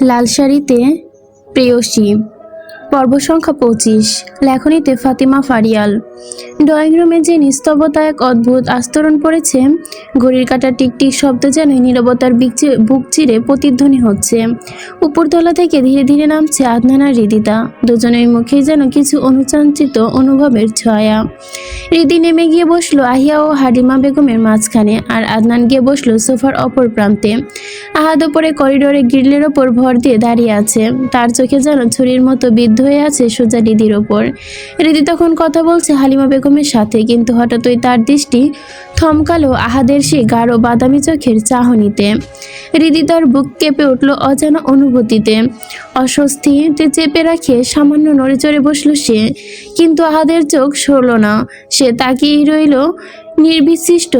লাল শাড়িতে প্রেয়সী। পর্ব সংখ্যা পঁচিশ। লেখনীতে ফাতিমা ফারিয়াল। ড্রয়িং রুমে যে নিস্তব্ধতা এক অদ্ভুত আস্তরণ পড়েছে, ঘড়ির কাটা টিকটিক শব্দ যেন নীরবতার বিক চিরে প্রতিধ্বনি হচ্ছে। উপরতলা থেকে ধীরে ধীরে নামছে আদনান আর হৃদিতা দুজনের মুখে যেন কিছু অনুচাঞ্চিত অনুভবের ছয়া। রিদি নেমে গিয়ে বসল আহিয়া ও হাডিমা বেগমের মাঝখানে আর আদনান গিয়ে বসল সোফার অপর প্রান্তে। আহাদ ওপরে করিডোরে গ্রিলের ওপর ভর দিয়ে দাঁড়িয়ে আছে। তার চোখে যেন ছুরির মতো বিদ্ধ হয়ে আছে সোজা রিদির ওপর। রিদি তখন কথা বলছে হালিমা বেগমের সাথে, কিন্তু হঠাৎই তার দৃষ্টি থমকালো আহাদের সেই গাঢ় বাদামি চোখের চাহনিতে। হৃদি তার বুক কেঁপে উঠল অজানা অনুভূতিতে। অস্বস্তিতে চেপে রাখে সামান্য নড়ে চড়ে বসল সে, কিন্তু আহাদের চোখ সরল না। সে তাকিয়েই রইল নির্বিশিষ্ট,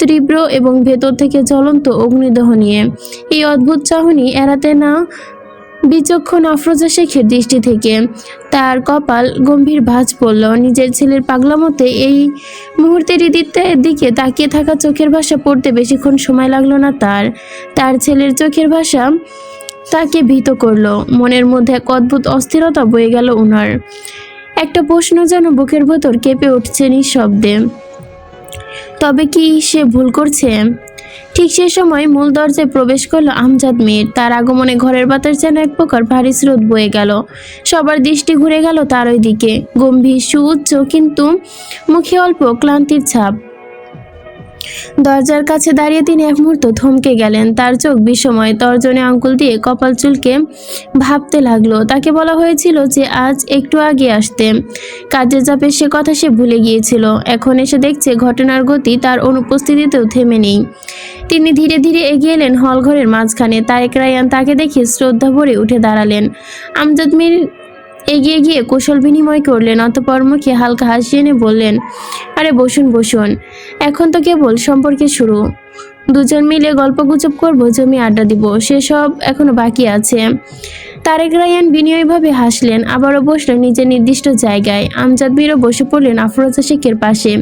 তীব্র এবং ভেতর থেকে জ্বলন্ত অগ্নিদহ নিয়ে। এই অদ্ভুত চাহনি এড়াতে না বিচক্ষণ আফরোজা শেখের দৃষ্টি থেকে তার কপাল গম্ভীর ভাঁজ পড়ল। নিজের ছেলের পাগলামতে এই মুহূর্তে হৃদিতের দিকে তাকিয়ে থাকা চোখের ভাষা পড়তে বেশিক্ষণ সময় লাগল না তার। তার ছেলের চোখের ভাষা তাকে ভীত করল। মনের মধ্যে এক অদ্ভুত অস্থিরতা বয়ে গেল ওনার একটা প্রশ্ন যেন বুকের ভেতর কেঁপে উঠছে নিঃশব্দে। তবে কি সে ভুল করছে? ঠিক সে সময় মূল দরজায় প্রবেশ করল আমজাদ মেয়ের তার আগমনে ঘরের বাতাস যেন এক প্রকার ভারী স্রোত বয়ে গেল। সবার দৃষ্টি ঘুরে গেল তার ওই দিকে গম্ভীর, সুউচ্চ, কিন্তু মুখে অল্প ক্লান্তির ছাপ। দরজার কাছে দাঁড়িয়ে তিনি এক মুহূর্ত থমকে গেলেন। তার চোখ বিষময় তর্জনে আঙ্কুল দিয়ে কপাল চুলকে ভাবতে লাগল। তাকে বলা হয়েছিল যে আজ একটু আগে আসতে। কাজের চাপে সে কথা সে ভুলে গিয়েছিল। এখন এসে দেখছে ঘটনার গতি তার অনুপস্থিতিতেও থেমে নেই। তিনি ধীরে ধীরে এগিয়ে এলেন হলঘরের মাঝখানে। তারেক রায়ান তাকে দেখে শ্রদ্ধা ভরে উঠে দাঁড়ালেন। আমজাদ মির এগিয়ে গিয়ে কুশল বিনিময় করলেন অতপর মুখে হালকা হাসি এনে বললেন, আরে বসুন বসুন। এখন তো কেবল সম্পর্কে শুরু। দুজন মিলে গল্পগুজব করব, জমি আড্ডা দিব, সেসব এখনও বাকি আছে। তারেক রায়ান বিনয়ীভাবে হাসলেন, আবারও বসলেন নিজের নির্দিষ্ট জায়গায়। আমজাদ মিরও বসে পড়লেন আফরোজা শেখের পাশে।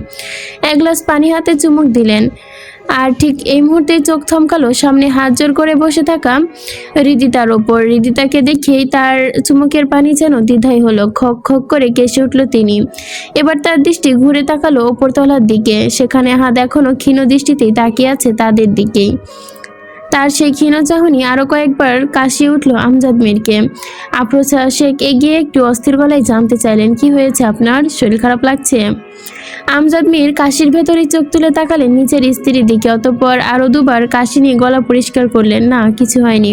এক গ্লাস পানি হাতে চুমুক দিলেন। আর ঠিক এই মুহূর্তে চোখ থমকালো সামনে হাত জোর করে বসে থাকা রিদিতার ওপর। রিদিতাকে দেখেই তার চুমুকের পানি যেন দ্বিধাই হলো। খক খক করে কেসে উঠল তিনি। এবার তার দৃষ্টি ঘুরে তাকালো ওপরতলার দিকে। সেখানে হাত এখনও ক্ষীণ দৃষ্টিতেই তাকিয়ে আছে তাদের দিকেই। তার সেই ক্ষীণ চাহনি আরও কয়েকবার কাশিয়ে উঠল আমজাদ মিরকে। আফরোজা শেখ এগিয়ে একটু অস্থির গলায় জানতে চাইলেন, কি হয়েছে আপনার? শরীর খারাপ লাগছে? আমজাদ মির কাশির ভেতরে চোখ তুলে তাকালেন নিচের স্ত্রীর দিকে, অতঃপর আরও দুবার কাশি নিয়ে গলা পরিষ্কার করলেন, না, কিছু হয়নি।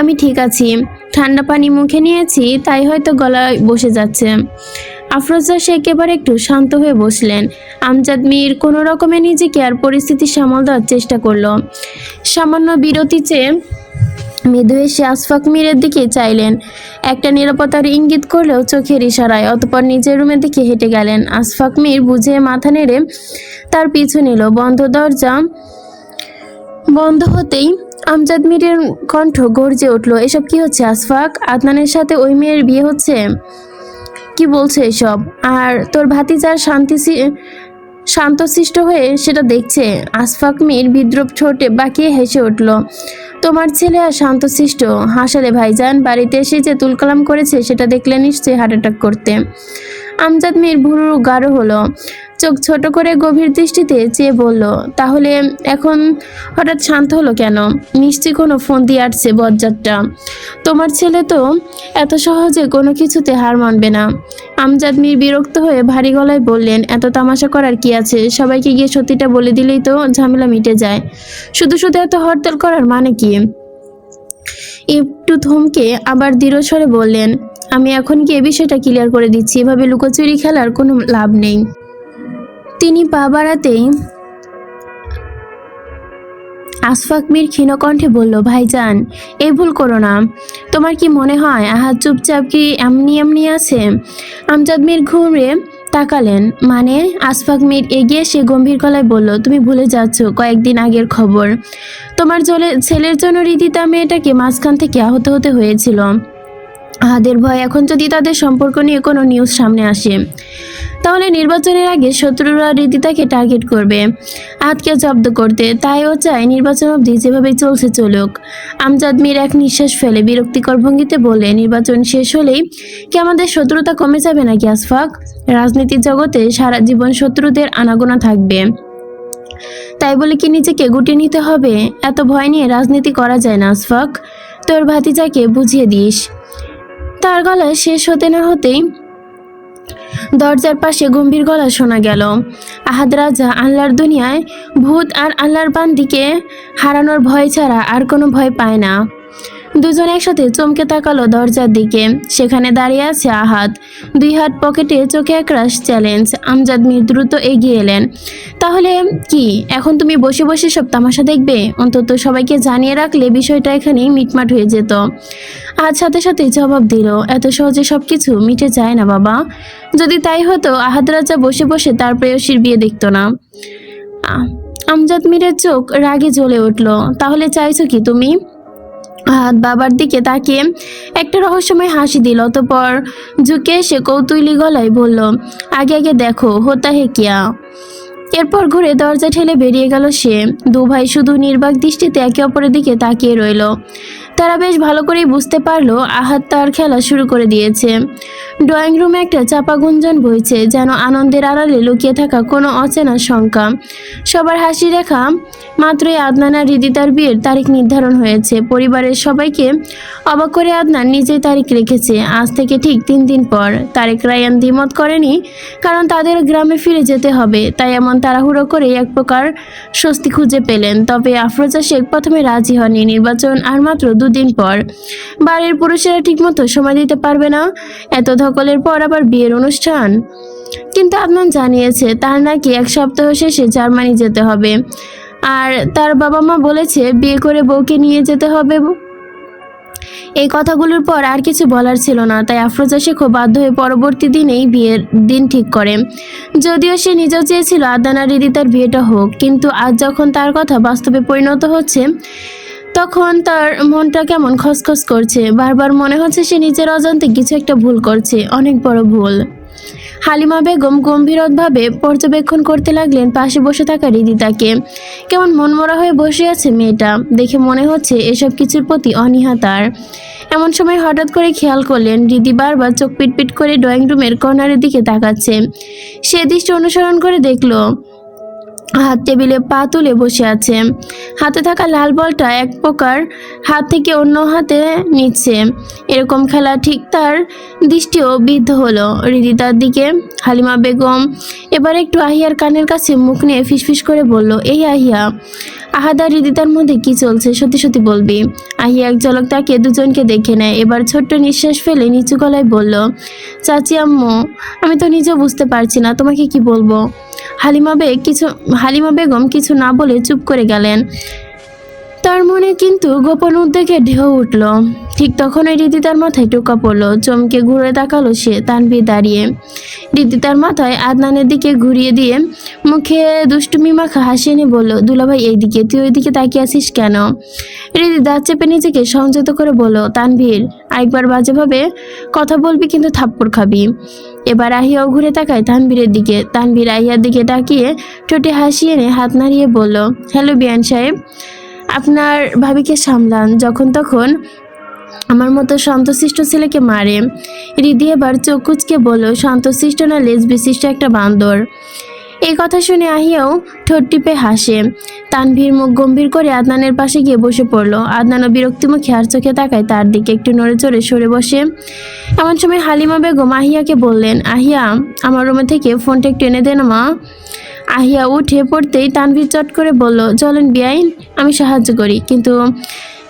আমি ঠিক আছি। ঠান্ডা পানি মুখে নিয়েছি, তাই হয়তো গলায় বসে যাচ্ছে। আফরোজা শেখ এবার একটু শান্ত হয়ে বসলেন। আমজাদ মির কোনো রকমে নিজেকে আর পরিস্থিতি সামাল দেওয়ার চেষ্টা করল। সামান্য বিরতি চেয়ে মৃদু এসে আশফাক মিরের দিকে চাইলেন। একটা নিরাপত্তার ইঙ্গিত করলেও চোখের ইশারায় অতপর নিজের রুমের দিকে হেঁটে গেলেন। আশফাক মির বুঝে মাথা নেড়ে তার পিছু নিল। বন্ধ দরজা, বন্ধ হতেই আমজাদ মীরের কণ্ঠ গর্জে উঠল। এসব কি হচ্ছে আশফাক আদনানের সাথে ওই মেয়ের বিয়ে হচ্ছে? কি বলছে এসব? আর তোর ভাতিজার শান্তি শান্তশিষ্ট হয়ে সেটা দেখছে। আসফাক মির বিদ্রুপ ছোটে বাকি হেসে উঠল, তোমার ছেলে আর শান্তশিষ্ট হাসালে ভাইজান, বাড়িতে এসে যে তুলকালাম করেছে, সেটা দেখলে নিশ্চয়ই হার্ট অ্যাটাক করতে। আমজাদ মির ভুরু গাঢ় হলো চোখ ছোট করে গভীর দৃষ্টিতে চেয়ে বলল, তাহলে এখন হঠাৎ শান্ত হলো কেন? নিশ্চয়ই কোনো ফোন দিয়ে আসছে বজ্জাতটা। তোমার ছেলে তো এত সহজে কোনো কিছুতে হার মানবে না। আমজাদ মীর বিরক্ত হয়ে ভারী গলায় বললেন, এত তামাশা করার কি আছে? সবাইকে গিয়ে সত্যিটা বলে দিলেই তো ঝামেলা মিটে যায়। শুধু শুধু এত হরতাল করার মানে কি? একটু থমকে আবার দৃঢ় স্বরে বললেন, আমি এখন গিয়ে বিষয়টা ক্লিয়ার করে দিচ্ছি। এভাবে লুকোচুরি খেলার কোনো লাভ নেই। তিনি পা বাড়াতেই আশফাক মীর ক্ষীণকণ্ঠে বলল, ভাইজান এই ভুল করো না। তোমার কি মনে হয় আহাত চুপচাপ কি এমনি এমনি আছে? আমজাদ মীর ঘুরে তাকালেন। মানে আশফাক মীর এগিয়ে সে গম্ভীর গলায় বলল, তুমি ভুলে যাচ্ছ কয়েকদিন আগের খবর। তোমার জলে, ছেলের জন্য রীতিতা মেয়েটাকে মাঝখান থেকে আহত হতে হয়েছিল। আহাদের ভয় এখন যদি তাদের সম্পর্ক নিয়ে কোনো নিউজ সামনে আসে। তাহলে নির্বাচনের আগে শত্রুরা রীতিতাকে টার্গেট করবে। আজকে জব্দ করতে তাই ও চায় নির্বাচন অবধি যেভাবে চলছে চলুক। আমজাদ মির এক নিঃশ্বাস ফেলে বিরক্তিকর ভঙ্গিতে বলে, নির্বাচন শেষ হলেই কি আমাদের শত্রুতা কমে যাবে নাকি আসফাক রাজনীতির জগতে সারা জীবন শত্রুদের আনাগোনা থাকবে। তাই বলে কি নিজেকে গুটিয়ে নিতে হবে? এত ভয় নিয়ে রাজনীতি করা যায় না আসফাক তোর ভাতিজাকে বুঝিয়ে দিস। তার গলা শেষ হতে না হতেই দরজার পাশে গম্ভীর গলা শোনা গেল। আহাদ রাজা আল্লাহর দুনিয়ায় ভূত আর আল্লাহর বান্দিকে হারানোর ভয় ছাড়া আর কোনো ভয় পায় না। দুজন একসাথে চমকে তাকালো দরজার দিকে। সেখানে দাঁড়িয়ে আছে আহাত। দুই হাত পকেটে চোখে একরাশ চ্যালেঞ্জ। আমজাদ মির দ্রুত এগিয়ে এলেন। তাহলে কি, এখন তুমি বসে বসে সব তামাশা দেখবে? অন্তত সবাইকে জানিয়ে রাখলে বিষয়টা এখানেই মিটমাট হয়ে যেত। আজ সাথে সাথে জবাব দিল, এত সহজে সব কিছু মিটে যায় না বাবা। যদি তাই হতো আহাদ রাজা বসে বসে তার প্রেয়সীর বিয়ে দেখতো না। আমজাদ মিরের চোখ রাগে জ্বলে উঠল। তাহলে চাইছো কি তুমি? আহাদ বাবার দিকে তাকে একটা রহস্যময় হাসি দিল। অতপর ঝুঁকে এসে কৌতুলি গলায় বলল, আগে আগে দেখো, হোতা হে কিয়া? এরপর ঘুরে দরজা ঠেলে বেরিয়ে গেল সে। দু ভাই শুধু নির্বাক দৃষ্টিতে একে অপরের দিকে তাকিয়ে রইল। তারা বেশ ভালো করেই বুঝতে পারল আহাত তার খেলা শুরু করে দিয়েছে। ড্রয়িং রুমে একটা চাপা গুঞ্জন বইছে, যেন আনন্দের আড়ালে লুকিয়ে থাকা কোনো অচেনা শঙ্কা। সবার হাসি রেখা মাত্রই আদনান আর হৃদিতার বিয়ের তারিখ নির্ধারণ হয়েছে। পরিবারের সবাইকে অবাক করে আদনান নিজেই তারিখ রেখেছে। আজ থেকে ঠিক তিন দিন পর। তারেক রায়ান দ্বিমত করেনি, কারণ তাদের গ্রামে ফিরে যেতে হবে। তাই এমন তাড়াহুড়ো করে এক প্রকার স্বস্তি খুঁজে পেলেন। তবে আফরোজা শেখ প্রথমে রাজি হননি। নির্বাচন আর মাত্র দুদিন পর। বাড়ির পুরুষেরা ঠিকমতো সময় দিতে পারবে না। এত ধকলের পর আবার বিয়ের অনুষ্ঠান। কিন্তু আদনান জানিয়েছে, তার নাকি এক সপ্তাহ শেষে জার্মানি যেতে হবে। আর তার বাবা মা বলেছে, বিয়ে করে বউকে নিয়ে যেতে হবে। এই কথাগুলোর পর আর কিছু বলার ছিল না, তাই আফরোজা শেখও বাধ্য হয়ে পরবর্তী দিনেই বিয়ের দিন ঠিক করে। যদিও সে নিজেও চেয়েছিল আদানা রিদিতার বিয়েটা হোক, কিন্তু আজ যখন তার কথা বাস্তবে পরিণত হচ্ছে তখন তার মনটা কেমন খসখস করছে। বারবার মনে হচ্ছে সে নিজের অজান্তে কিছু একটা ভুল করছে। অনেক বড় ভুল। হালিমা বেগম গম্ভীরভাবে পর্যবেক্ষণ করতে লাগলেন পাশে বসে থাকা রিদিতাকে। কেমন মনমরা হয়ে বসে আছে মেয়েটা। দেখে মনে হচ্ছে এসব কিছুর প্রতি অনীহা তার। এমন সময় হঠাৎ করে খেয়াল করলেন, রিদি বারবার চোখ পিটপিট করে ড্রয়িং রুমের কর্নারের দিকে তাকাচ্ছে। সে দৃষ্টি অনুসরণ করে দেখল হাত টেবিলে পা তুলে বসে আছে। হাতে থাকা লাল বলটা এক প্রকার হাত থেকে অন্য হাতে নিচ্ছে। এরকম খেলা ঠিক তার দৃষ্টিও বিদ্ধ হলো। হৃদিতার দিকে, হালিমা বেগম এবার একটু আহিয়ার কানের কাছে মুখ নিয়ে ফিসফিস করে বলল, এই আহিয়া আহাদা হৃদিতার মধ্যে কি চলছে? সত্যি সত্যি বলবি। আহিয়া এক ঝলক তাকে দুজনকে দেখে নেয়। এবার ছোট্ট নিঃশ্বাস ফেলে নিচু গলায় বলল, চাচি, আম্মু, আমি তো নিজেও বুঝতে পারছি না, তোমাকে কি বলব? হালিমা বেগ কিছু, হালিমা বেগম কিছু না বলে চুপ করে গেলেন। তার মনে কিন্তু গোপন উদ্বেগে ঢেউ উঠল। ঠিক তখনই রীতিতার মাথায় টোকা পড়ল। চমকে ঘুরে তাকালো সে তানভি দাঁড়িয়ে। রীতিতার মাথায় আদনানের দিকে ঘুরিয়ে দিয়ে মুখে দুষ্টুমি মাখা হাসি এনে বলল, দুলাভাই, এইদিকে, তুই ওইদিকে তাকিয়ে আছিস কেন? রীতি দাঁত চেপে নিজেকে সংযত করে বলল, তানভীর, আরেকবার বাজেভাবে কথা বলবি কিন্তু থাপ্পড় খাবি। এবার আহিয়াও ঘুরে তাকায় তানভীরের দিকে। তানভীর আহিয়ার দিকে তাকিয়ে ঠোঁটে হাসি এনে হাত নাড়িয়ে বলল, হ্যালো বিয়ান সাহেব, আপনার ভাবিকে সামলান। যখন তখন আমার মতো শান্তশিষ্ট ছেলেকে মারে। রিদি এবার চোখ কুচকে বলল, শান্তশিষ্ট না লেজ বিশিষ্ট একটা বান্দর? এই কথা শুনে আহিয়াও ঠোঁট টিপে হাসে। তানভীর মুখ গম্ভীর করে আদনানের পাশে গিয়ে বসে পড়ল। আদনানও বিরক্তি মুখে আর চোখে তাকায়, তার দিকে একটু নড়ে চড়ে সরে বসে। এমন সময় হালিমা বেগম আহিয়াকে বললেন, আহিয়া, আমার রুমে থেকে ফোনটা একটু এনে দেন মা। আহিয়া উঠে পড়তেই তানভীর চট করে বলল, চলেন বিআইন, আমি সাহায্য করি। কিন্তু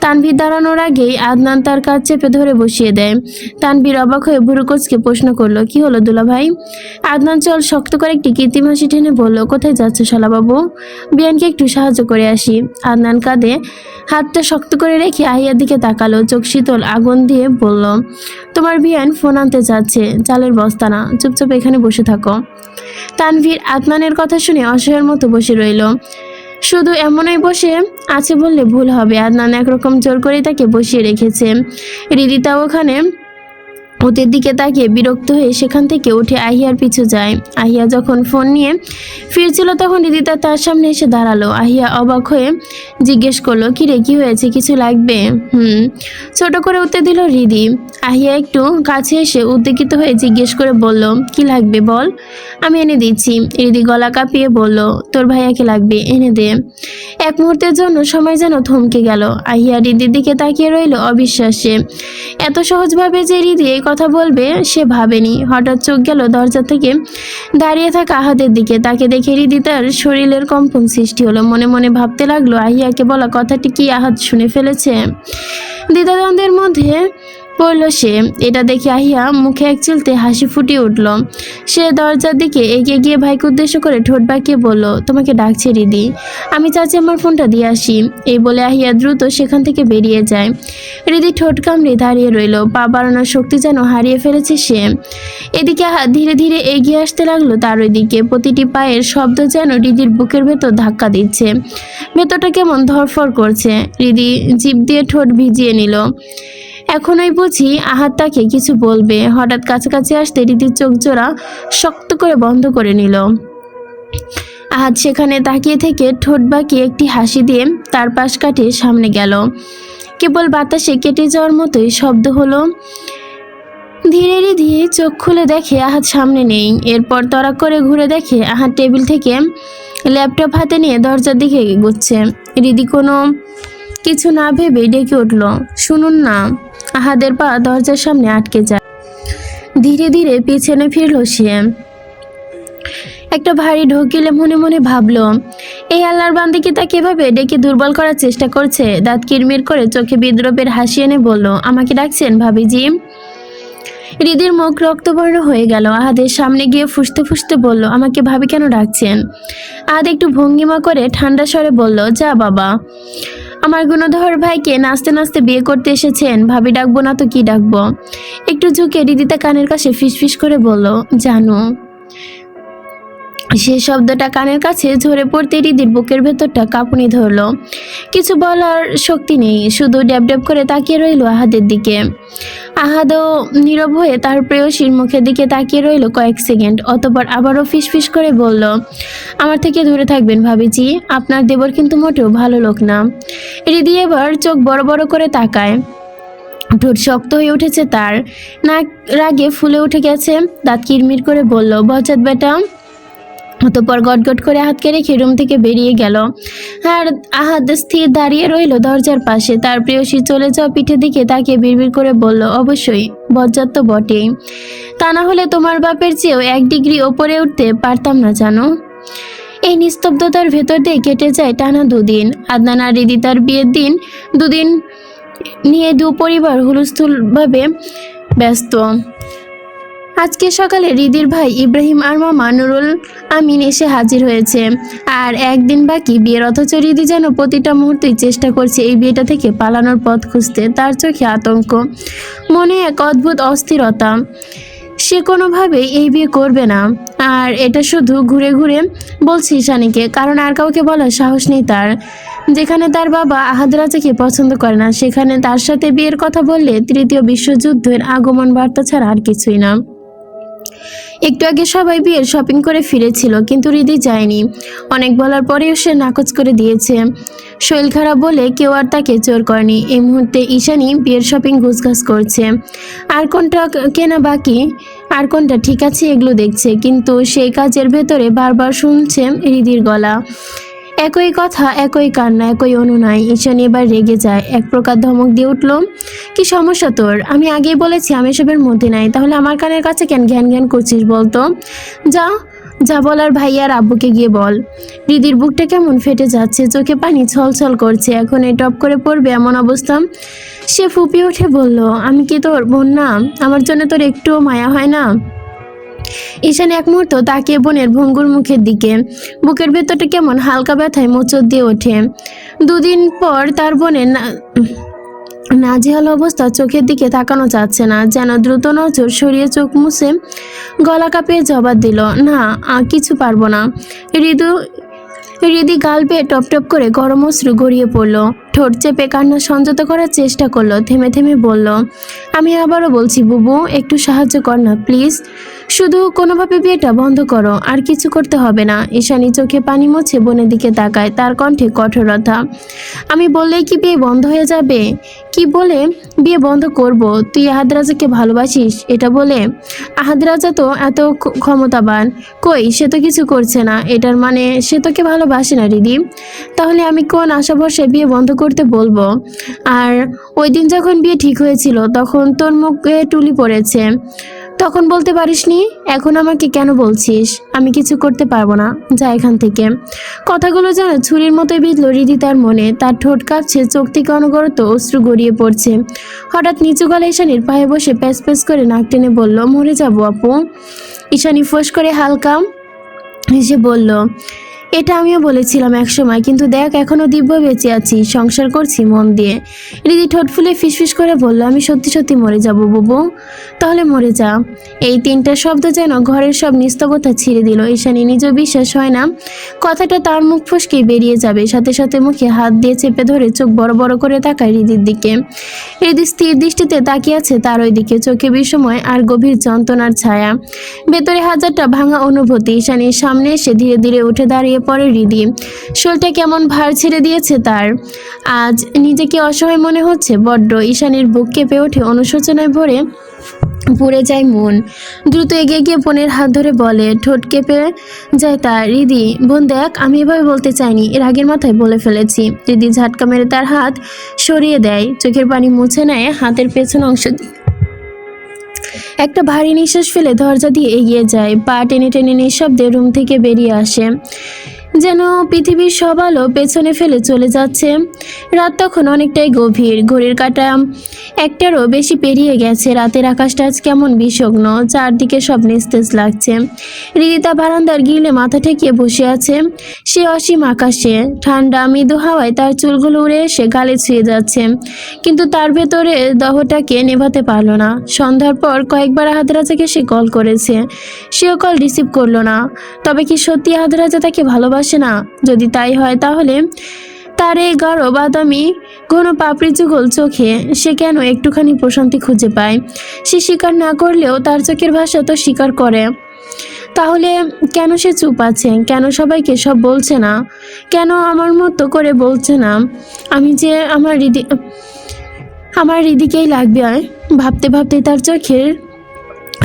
তানভীর দাঁড়ানোর আগেই আদনান তার কাজ চেপে ধরে বসিয়ে দেয়। তানভীর অবাক হয়ে ভুরুকোচকে প্রশ্ন করল, কি হলো দুলা ভাই আদনান চল শক্ত করে একটি কৃত্রিম হাসি টেনে বলল, কোথায় যাচ্ছে শালাবাবু? বিয়ানকে একটু সাহায্য করে আসি। আদনান কাঁধে হাতটা শক্ত করে রেখে আহিয়ার দিকে তাকালো, চোখ শীতল আগুন দিয়ে বলল, তোমার বিয়ান ফোন আনতে যাচ্ছে, চালের বস্তা না, চুপচাপ এখানে বসে থাকো। তানভীর আদনানের কথা শুনে অসহায়ের মতো বসে রইল। শুধু এমনই বসে আছে বললে ভুল হবে। আদনান একরকম জোর করে তাকে বসিয়ে রেখেছে। রিদিতা ওখানে ওদের দিকে তাকিয়ে বিরক্ত হয়ে সেখান থেকে উঠে আহিয়ার পিছু যায়। আহিয়া যখন ফোন নিয়ে ফিরছিল তখন রিদিতা তার সামনে এসে দাঁড়াল। আহিয়া অবাক হয়ে জিজ্ঞেস করল, কি রে, কি হয়েছে? কিছু লাগবে? হুম। ছোট করে উত্তর দিল, রিদি। আহিয়া একটু কাছে এসে উদ্বেগিত হয়ে জিজ্ঞেস করে বলল, কি লাগবে বল? আমি এনে দিচ্ছি। রিদি গলা কাঁপিয়ে বলল, তোর ভাইয়াকে লাগবে? এনে দে। এক মুহূর্তের জন্য সময় যেন থমকে গেল। আহিয়া রিদির দিকে তাকিয়ে রইল অবিশ্বাসে। এত সহজভাবে যে রিদি এই কথা বলবে সে ভাবেনি। হঠাৎ চোখ গেল দরজা থেকে। দাঁড়িয়ে থাকা আহাদের দিকে। তাকে দেখে হৃদিতার তার শরীরের কম্পন সৃষ্টি হলো। মনে মনে ভাবতে লাগল, আহিয়াকে বলা কথাটি কি আহাত শুনে ফেলেছে? দ্বিধাদ্বন্দ্বের মধ্যে পড়ল সে। এটা দেখে আহিয়া মুখে এক চিলতে হাসি ফুটিয়ে উঠল। সে দরজার দিকে এগিয়ে গিয়ে ভাইকে উদ্দেশ্য করে ঠোঁট বাঁকিয়ে বলল, তোমাকে ডাকছে রিদি। আমি চাচি আমার ফোনটা দিয়ে আসি। এই বলে আহিয়া দ্রুত সেখান থেকে বেরিয়ে যায়। রিদি ঠোঁট কামড়ে দাঁড়িয়ে রইল। পা বাড়ানোর শক্তি যেন হারিয়ে ফেলেছে সে। এদিকে ধীরে ধীরে এগিয়ে আসতে লাগল তার ওইদিকে। প্রতিটি পায়ের শব্দ যেন রিদির বুকের ভেতর ধাক্কা দিচ্ছে। ভেতরটা কেমন ধরফর করছে। রিদি জিভ দিয়ে ঠোঁট ভিজিয়ে নিল। এখনই বুঝি আহাত তাকে কিছু বলবে। হঠাৎ কাছাকাছি আসতে রীতির চোখ জোড়া শক্ত করে বন্ধ করে নিল। আহাত সেখানে তাকিয়ে থেকে ঠোঁট বাঁকিয়ে একটি হাসি দিয়ে তার পাশ কাটিয়ে সামনে গেল। কেবল বাতাসে কেটে যাওয়ার মতোই শব্দ হলো। ধীরে ধীরে চোখ খুলে দেখে আহাত সামনে নেই। এরপর তরা করে ঘুরে দেখে আহাত টেবিল থেকে ল্যাপটপ হাতে নিয়ে দরজার দিকে এগোচ্ছে। রিদি কোনো কিছু না ভেবে ডেকে উঠল, শুনুন না। আহাদের পা দরজার সামনে আটকে যায়। ধীরে ধীরে পিছনে ফিরল সে একটা ভারী ঢোক মনে মনে ভাবল, এই আল্লাহর বান্দিকে তাকে এভাবে ডেকে দুর্বল করার চেষ্টা করছে? দাঁত কিরমির করে চোখে বিদ্রোপের হাসি এনে বলল, আমাকে ডাকছেন ভাবিজি হৃদির মুখ রক্তবর্ণ হয়ে গেল। আহাদের সামনে গিয়ে ফুসতে ফুসতে বলল, আমাকে ভাবি কেন ডাকছেন? আহাদ একটু ভঙ্গিমা করে ঠান্ডা স্বরে বলল, যা বাবা। আমার গুণধর ভাইকে নাচতে নাচতে বিয়ে করতে এসেছেন, ভাবি ডাকবো না তো কি ডাকবো? একটু ঝুঁকে রিদিতা কানের কাছে ফিসফিস করে বলল, জানো সে শব্দটা কানের কাছে ঝরে পড়তে রিদির বুকের ভেতরটা কাঁপুনি ধরলো। কিছু বলার শক্তি নেই, শুধু ড্যাব করে তাকিয়ে রইল আহাদের দিকে। আহাদও নীরব হয়ে তার প্রেয়সীর মুখের দিকে তাকিয়ে রইল কয়েক সেকেন্ড, অতপর আবারও ফিসফিস করে বলল, আমার থেকে দূরে থাকবেন ভাবিজি, আপনার দেবর কিন্তু মোটেও ভালো লোক না। রিদি এবার চোখ বড় বড় করে তাকায়। ঠোঁট শক্ত হয়ে উঠেছে তার। নাক রাগে ফুলে উঠে গেছে। দাঁত কিরমির করে বলল বচাত বেটা অতপর গটগট করে হাতকে রেখে রুম থেকে বেরিয়ে গেল। আর আহাত স্থির দাঁড়িয়ে রইল দরজার পাশে। তার প্রেয়সী চলে যাওয়া পিঠের দিকে তাকে বিড়বিড় করে বলল, অবশ্যই, বজ্জাত বটেই। তা না হলে তোমার বাপের চেয়েও এক ডিগ্রি ওপরে উঠতে পারতাম না জানো? এই নিস্তব্ধতার ভেতর দিয়ে কেটে যায় টানা দুদিন। আদনান আর রিদিতার বিয়ের দিন দুদিন নিয়ে দু পরিবার হুলস্থুলভাবে ব্যস্ত। আজকে সকালে রিদির ভাই ইব্রাহিম আর মামা নুরুল আমিন এসে হাজির হয়েছে। আর একদিন বাকি বিয়ের অথচ রিদি যেন প্রতিটা মুহূর্তেই চেষ্টা করছে এই বিয়েটা থেকে পালানোর পথ খুঁজতে। তার চোখে আতঙ্ক, মনে এক অদ্ভুত অস্থিরতা। সে কোনোভাবেই এই বিয়ে করবে না। আর এটা শুধু ঘুরে ঘুরে বলছি ঈশানীকে, কারণ আর কাউকে বলার সাহস নেই তার। যেখানে তার বাবা আহাদ রাজাকে পছন্দ করে না, সেখানে তার সাথে বিয়ের কথা বললে তৃতীয় বিশ্বযুদ্ধের আগমন বার্তা ছাড়া আর কিছুই না। একটু আগে সবাই বিয়ের শপিং করে ফিরেছিল, কিন্তু রিদি যায়নি। অনেক বলার পরেও সে নাকচ করে দিয়েছে। শৈল খারাপ বলে কেউ আর তাকে জোর করেনি। এই মুহূর্তে ঈশানি বিয়ের শপিং গুছগাছ করছে। আর কোনটা কেনা বাকি? আর কোনটা? ঠিক আছে, এগুলো দেখছে। কিন্তু সেই কাজের ভেতরে বারবার শুনছে রিদির গলা। একই কথা, একই কান্না, একই অনুনয়। ঈশানি এবার রেগে যায়। এক প্রকার ধমক দিয়ে উঠল, কি সমস্যা তোর? আমি আগেই বলেছি আমি এসবের মধ্যে নাই। তাহলে আমার কানের কাছে কেন জ্ঞান জ্ঞান করছিস বলতো? যা যা বল বলার ভাইয়ার আব্বুকে গিয়ে বল। দিদির বুকটা কেমন ফেটে যাচ্ছে, চোখে পানি ছলছল করছে, এখন এই টপ করে পড়বে এমন অবস্থা? সে ফুপিয়ে উঠে বলল, আমি কি তোর বোন না? আমার জন্য তোর একটুও মায়া হয় না? ঈশান এক মুহূর্ত তাকিয়ে বোনের ভঙ্গুর মুখের দিকে। বুকের ভেতরটা কেমন হালকা ব্যথায় মোচড় দিয়ে ওঠে। দুদিন পর তার বোনের নাজেহাল অবস্থা চোখের দিকে তাকানো যাচ্ছে না, যেন দ্রুত নজর সরিয়ে চোখ মুছে গলা কাঁপিয়ে জবাব দিল, না কিছু পারব না। হৃদি গাল বেয়ে টপ টপ করে গরম অশ্রু গড়িয়ে পড়ল। ঠোঁট চেপে কান্না সংযত করার চেষ্টা করল। থেমে থেমে বলল, আমি আবারও বলছি, বুবু, একটু সাহায্য কর না, প্লিজ। শুধু কোনোভাবে বিয়েটা বন্ধ করো, আর কিছু করতে হবে না। ঈশানী চোখে পানি মুছে বোনের দিকে তাকায়, তার কণ্ঠে কঠোরতা আমি বললেই কি বিয়ে বন্ধ হয়ে যাবে? কি বলে বিয়ে বন্ধ করব? তুই আহাদ রাজাকে ভালোবাসিস, এটা বলে? আহাদ রাজা তো এত ক্ষমতাবান। কই, সে তো কিছু করছে না, এটার মানে সে তোকে ভালোবাসে না রিদি তাহলে আমি কোন আশা ভরসায় বিয়ে বন্ধ করতে বলব। আর ওই দিন যখন বিয়ে ঠিক হয়েছিল, তখন তোর মুখে টুলি পড়েছে তখন বলতে পারিসনি, এখন আমাকে কেন বলছিস? আমি কিছু করতে পারব না। যা এখান থেকে। কথাগুলো যেন ছুরির মতোই বিঁধল হৃদি তার মনে। তার ঠোঁট কাঁপছে, চোখ থেকে অনবরত অশ্রু গড়িয়ে পড়ছে। হঠাৎ নিচু গলা ঈশানীর পায়ে বসে প্যাস প্যাস করে নাক টেনে বলল, মরে যাব আপু। ঈশানি ফোঁস করে হালকা হেসে বলল এটা আমিও বলেছিলাম একসময়, কিন্তু দেখ, এখনও দিব্য বেঁচে আছি, সংসার করছি মন দিয়ে। রিদি ঠোঁট ফুলে ফিসফিস করে বলল, আমি সত্যি সত্যি মরে যাব বুবু। তাহলে মরে যা। এই তিনটা শব্দ যেন ঘরের সব নিস্তবতা ছিঁড়ে দিল। ঈশানী নিজেও বিশ্বাস হয় না, কথাটা তার মুখ ফসকেই বেরিয়ে যাবে। সাথে সাথে মুখে হাত দিয়ে চেপে ধরে চোখ বড় বড় করে তাকায় রিদির দিকে। হৃদি স্থির দৃষ্টিতে তাকিয়ে আছে তার ওই দিকে চোখে বিষময় আর গভীর যন্ত্রণার ছায়া। ভেতরে হাজারটা ভাঙা অনুভূতি ঈশানীর সামনে এসে ধীরে ধীরে উঠে দাঁড়িয়ে পড়ে হৃদি শরীরটা কেমন ভার ছেড়ে দিয়েছে তার? আজ নিজেকে অসহায় মনে হচ্ছে, বড্ড ঈশানীর বুক কেঁপে ওঠে অনুশোচনায় ভরে পুড়ে যায় মন। দ্রুত এগিয়ে গিয়ে বোনের হাত ধরে বলে, ঠোঁট কেঁপে যায় তার। রিদি, বোন দেখ, আমি এভাবে বলতে চাইনি, এর আগের মাথায় বলে ফেলেছি। রিদি ঝাটকা মেরে তার হাত সরিয়ে দেয়, চোখের পানি মুছে নেয়, হাতের পেছন অংশ দিয়ে একটা ভারী নিঃশ্বাস ফেলে দরজা দিয়ে এগিয়ে যায়। পা টেনে টেনে নিঃশব্দে রুম থেকে বেরিয়ে আসে। যেন পৃথিবীর সব আলো পেছনে ফেলে চলে যাচ্ছে। রাত তখন অনেকটাই গভীর, ঘড়ির কাঁটা একটারও বেশি পেরিয়ে গেছে। রাতের আকাশটা আজ কেমন বিষগ্ন, চারদিকে সব নিস্তেজ লাগছে। রিদিতা বারান্দার গিলে মাথা ঠেকিয়ে বসে আছে। সে অসীম আকাশে, ঠান্ডা, মৃদু হাওয়ায় তার চুলগুলো উড়ে এসে গালে ছুঁয়ে যাচ্ছে। কিন্তু তার ভেতরে দহটাকে নেভাতে পারল না। সন্ধ্যার পর কয়েকবার আহাদরাজাকে সে কল করেছে। সেও কল রিসিভ করল না। তবে কি সত্যি আহাদরাজা তাকে ভালোবাসে? না। যদি তাই হয় তাহলে তার এই গাঢ় বাদামি ঘন পাপড়ি যুগল চোখে সে কেন একটুখানি প্রশান্তি খুঁজে পায়? সে স্বীকার না করলেও তার চোখের ভাষা তো স্বীকার করে। তাহলে কেন সে চুপ আছে? কেন সবাইকে সব বলছে না? কেন আমার মতো করে বলছে না? আমি যে আমার হৃদি আমার হৃদিকেই লাগবে ভাবতে ভাবতে তার চোখের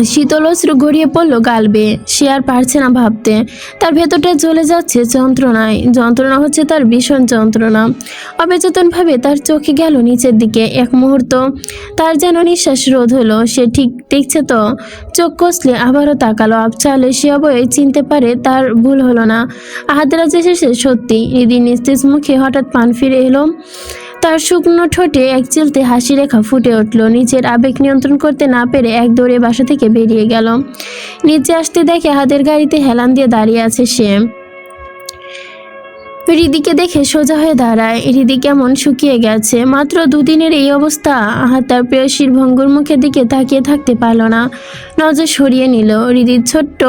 শীতল অশ্রু গড়িয়ে পড়ল গালবে। সে আর পারছে না ভাবতে। তার ভেতরটা জ্বলে যাচ্ছে যন্ত্রণায়। যন্ত্রণা হচ্ছে তার ভীষণ যন্ত্রণা। অবেচেতনভাবে তার চোখে গেল নিচের দিকে এক মুহূর্ত। তার যেন নিঃশ্বাস রোধ হলো। সে ঠিক দেখছে তো। চোখ কষলে আবারও তাকালো। আবচালে সে অবয় চিনতে পারে তার ভুল হলো না। আহাদরাজ এসেছে সত্যি। ইদি নিস্তেজ মুখে হঠাৎ পান ফিরে এলো। তার শুকনো ঠোঁটে এক চিলতে হাসি রেখা ফুটে উঠল। নিজের আবেগ নিয়ন্ত্রণ করতে না পেরে এক দৌড়ে বাসা থেকে বেরিয়ে গেল। নিচে আসতে দেখে হাতের গাড়িতে হেলান দিয়ে দাঁড়িয়ে আছে সে। রিদিকে দেখে সোজা হয়ে দাঁড়ায়। রিদি কেমন শুকিয়ে গেছে। মাত্র দুদিনের এই অবস্থা আহাত তার প্রেয়সীর ভঙ্গুর মুখের দিকে তাকিয়ে থাকতে পারল না। নজর সরিয়ে নিল। রিদির ছোট্ট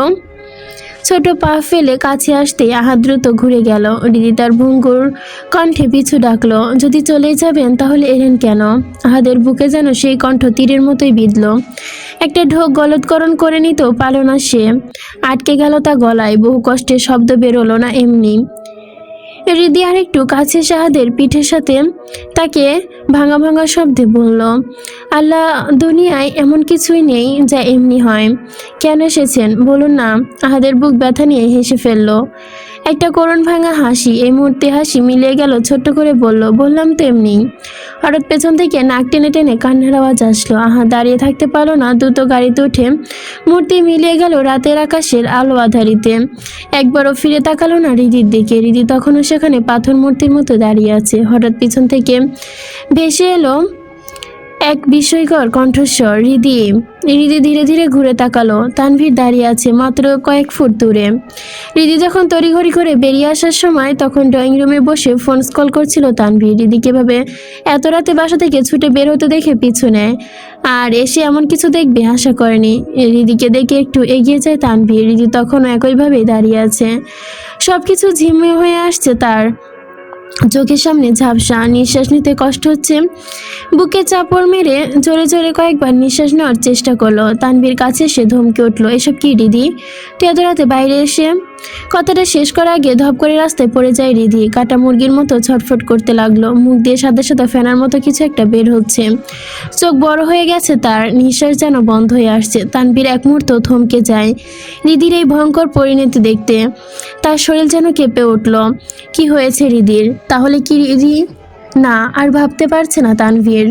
ছোট পা ফেলে কাছে আসতে আহা দ্রুত ঘুরে গেল। দিদি তার ভঙ্গুর কণ্ঠে পিছু ডাকলো, যদি চলে যাবেন তাহলে এলেন কেন? আহাদের বুকে যেন সেই কণ্ঠ তীরের মতোই বিঁধল। একটা ঢোক গলৎকরণ করে নিতেও পারল না সে। আটকে গেল তা গলায়, বহু কষ্টে শব্দ বেরোলো না এমনি। রিদি আরেকটু কাছে শাহাদের পিঠের সাথে তাকে ভাঙা ভাঙা শব্দে বলল, আল্লাহ, দুনিয়ায় এমন কিছুই নেই যা এমনি হয়। কেন এসেছেন? বলুন না। আহাদের বুক ব্যথা নিয়ে হেসে ফেলল। একটা করুণ ভাঙা হাসি, এই মুহূর্তে হাসি মিলিয়ে গেল, ছোট্ট করে বলল, বললাম তো এমনি হঠাৎ পেছন থেকে নাক টেনে টেনে কান্নার আওয়াজ আসলো। আহা, দাঁড়িয়ে থাকতে পারল না, দ্রুত গাড়িতে উঠে মূর্তি মিলিয়ে গেল রাতের আকাশের আলো আধারিতে। একবারও ফিরে তাকালো না রিদির দিকে। রিদি তখনও সেখানে পাথর মূর্তির মতো দাঁড়িয়ে আছে। হঠাৎ পিছন থেকে ভেসে এলো এক বিস্ময়কর কণ্ঠস্বর রিদি রিদি ধীরে ধীরে ঘুরে তাকালো। তানভীর দাঁড়িয়ে আছে মাত্র কয়েক ফুট দূরে। রিদি যখন তড়িঘড়ি করে বেরিয়ে আসার সময় তখন ড্রয়িং রুমে বসে ফোন কল করছিল তানভীর। রিদিকে ভাবে এত রাতে বাসা থেকে ছুটে বের হতে দেখে পিছু নেয়। আর এসে এমন কিছু দেখবে আশা করেনি। রিদিকে দেখে একটু এগিয়ে যায় তানভীর। রিদি তখনও একইভাবেই দাঁড়িয়ে আছে। সব কিছু ঝিমে হয়ে আসছে তার। চোখের সামনে ঝাপসা নিঃশ্বাস নিতে কষ্ট হচ্ছে। বুকে চাপড় মেরে জোরে জোরে কয়েকবার নিঃশ্বাস নেওয়ার চেষ্টা করল। তানবীর কাছে সে ধমকে উঠল, এসব কি, দিদি? এত রাতে বাইরে এসে কথাটা শেষ করার আগে ধপ করে রাস্তায় পড়ে যায় রিধি। কাটা মুরগির মতো ছটফট করতে লাগল। মুখ দিয়ে সাদা সাদা ফেনার মতো কিছু একটা বের হচ্ছে। চোখ বড় হয়ে গেছে তার। নিঃশ্বাস যেন বন্ধ হয়ে আসছে। তানভীর এক মুহূর্ত থমকে যায় রিদির এই ভয়ঙ্কর পরিণতি দেখতে। তার শরীর যেন কেঁপে উঠল। কি হয়েছে রিদির তাহলে কি রিদি না, আর ভাবতে পারছে না তানভীর।